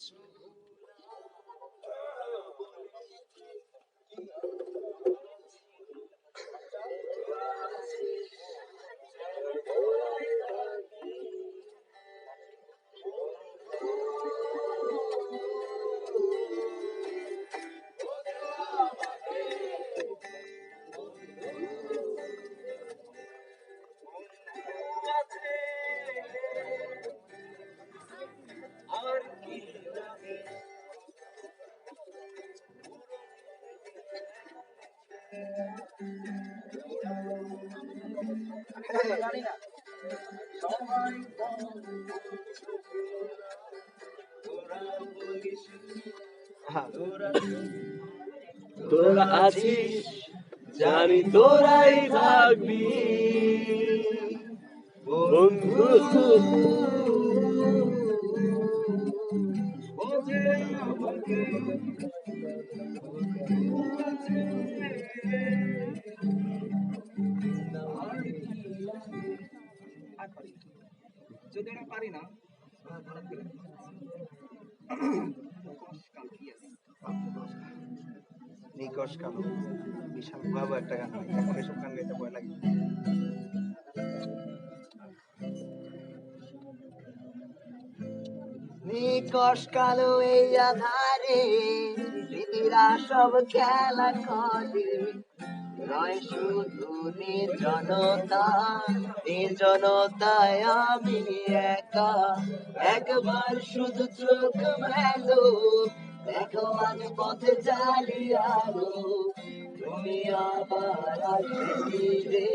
আর তোরা আছিস জানি তোরাই থাকবি। বন্ধু বোঝে পারি না। নিকশ কালো। বিশাল কালো এই আধারে সব খেলা করে। রয় শুধু নির্জনতা নির্জনতায় আমি একা। একবার শুধু চোখ মেলো আজ পথে চালিয়ে আলো তুমি আবার আসবে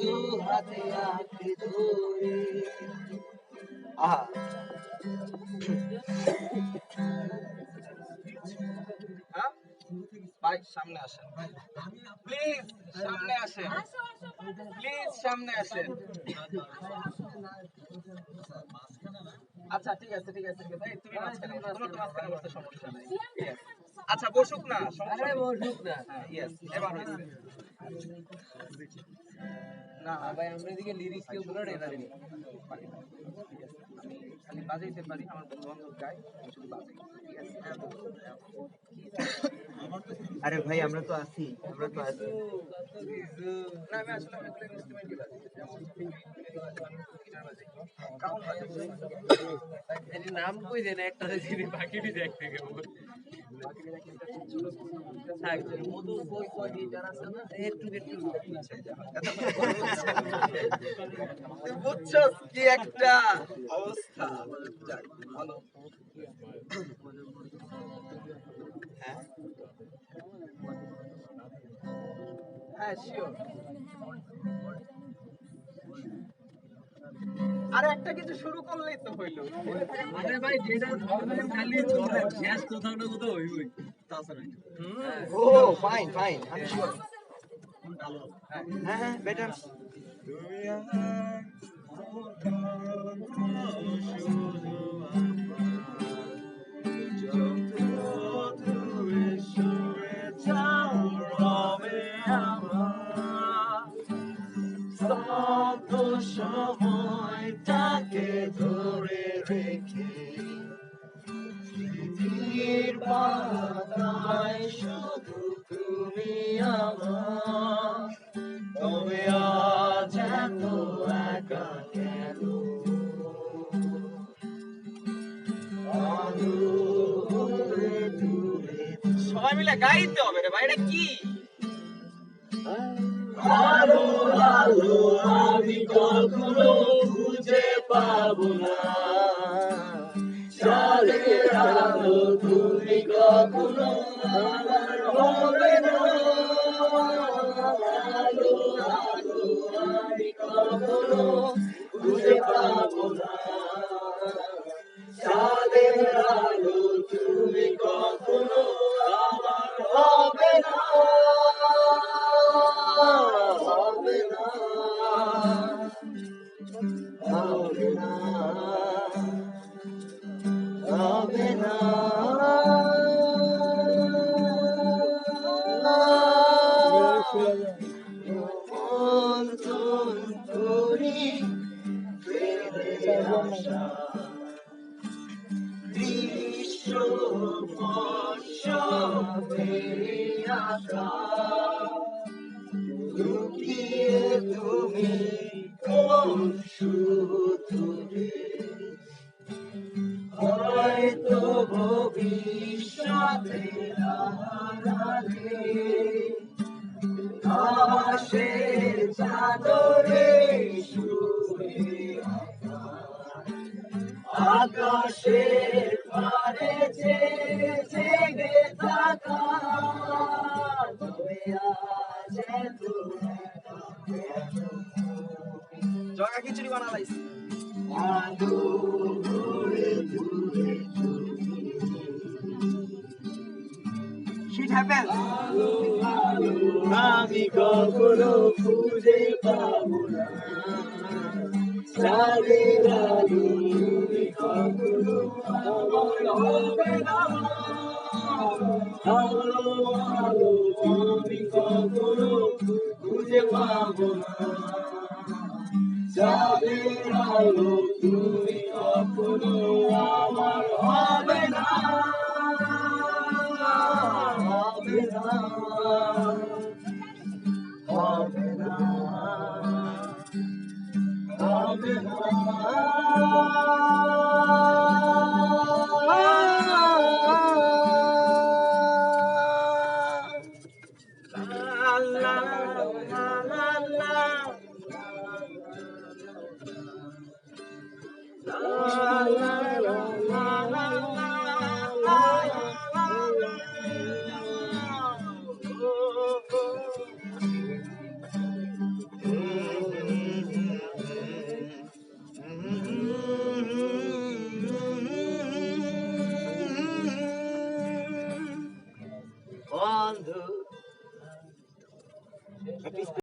দু হাতে আঁকড়ে ধরে। সামনে আসেন। প্লিজ সামনে আসেন। প্লিজ সামনে আসেন। আচ্ছা ঠিক আছে ঠিক আছে ঠিক আছে। তুমি মাঝখানে বসো। তোমার তো মাঝখানে বসতে সমস্যা নাই। আচ্ছা বসুক না সমস্যা নেই। বসুক না। হ্যাঁ ইয়েস এবার হয়েছে। না ভাই আমরা এদিকে লিরিক্স কেউ বলে না না। আমি বাজাইতে পারি আমার বন্ধু বান্ধব গায় আমি শুধু বাজাই। ঠিক আছে? আরে ভাই আমরা তো আছি আমরা তো আছি। না আমি আসলে অনেকগুলো ইনস্ট্রুমেন্টই বাজাই যেমন গিটার বাজাই। কাউন বাজাই। নাম কই দেন একটা জিনিস বাকিটি দেখতে গেব। বুঝছস কি একটা অবস্থা হ্যাঁ শিওর আরে একটা কিছু শুরু করলেই তো হইল আরে ভাই যেটা ধরবেন খালি ধরেন শেষ কোথাও না কোথাও হইবই ও ফাইন ফাইন আমি শিওর হ্যাঁ হ্যাঁ বেটার সময়টাকে পাতায় শুধু তুমি তবে আজ এত একা কেন? সবাই মিলে গাইতে হবে রে ভাই, এটা কি? আলো আলো আমি কখনো খুঁজে পাবো না। কখনো লুকিয়ে তুমি কোন সুতুরে হয়তো ভবিষ্যতে আড়ালে আশের চাদরে জগা খিচুড়ি দূরে দূরে Shit happens. আমি কখনো খুঁজে পাবো না চাঁদের আলো কখনো আমার হবে না আলো ভালো আমি কখনো খুঁজে পাবো না যাদের আলো 啦啦啦啦啦啦啦